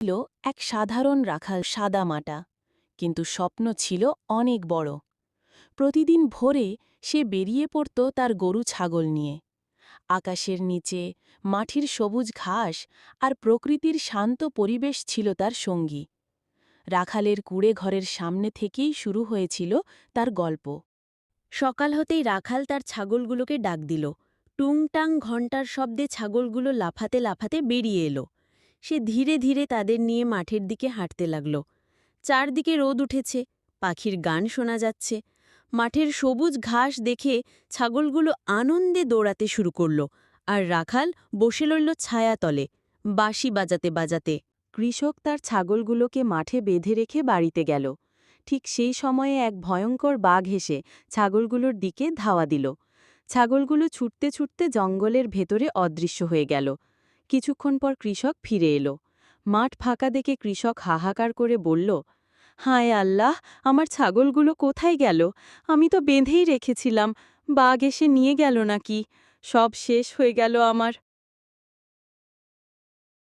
ছিল এক সাধারণ রাখাল সাদা মাটা, কিন্তু স্বপ্ন ছিল অনেক বড়। প্রতিদিন ভোরে সে বেরিয়ে পড়ত তার গরু ছাগল নিয়ে। আকাশের নিচে, মাটির সবুজ ঘাস আর প্রকৃতির শান্ত পরিবেশ ছিল তার সঙ্গী। রাখালের কুড়ে ঘরের সামনে থেকেই শুরু হয়েছিল তার গল্প। সকাল হতেই রাখাল তার ছাগলগুলোকে ডাক দিল। টুংটাং ঘণ্টার শব্দে ছাগলগুলো লাফাতে লাফাতে বেরিয়ে এলো। সে ধীরে ধীরে তাদের নিয়ে মাঠের দিকে হাঁটতে লাগল। চারদিকে রোদ উঠেছে, পাখির গান শোনা যাচ্ছে, মাঠের সবুজ ঘাস দেখে ছাগলগুলো আনন্দে দৌড়াতে শুরু করল আর রাখাল বসে রইল ছায়াতলে, বাঁশি বাজাতে বাজাতে। কৃষক তার ছাগলগুলোকে মাঠে বেঁধে রেখে বাড়িতে গেল। ঠিক সেই সময়ে এক ভয়ঙ্কর বাঘ হেসে ছাগলগুলোর দিকে ধাওয়া দিল। ছাগলগুলো ছুটতে ছুটতে জঙ্গলের ভেতরে অদৃশ্য হয়ে গেল। কিছুক্ষণ পর কৃষক ফিরে এলো। মাঠ ফাঁকা দেখে কৃষক হাহাকার করে বলল, হায় আল্লাহ, আমার ছাগলগুলো কোথায় গেল? আমি তো বেঁধেই রেখেছিলাম, বাঘ এসে নিয়ে গেল নাকি? সব শেষ হয়ে গেল আমার।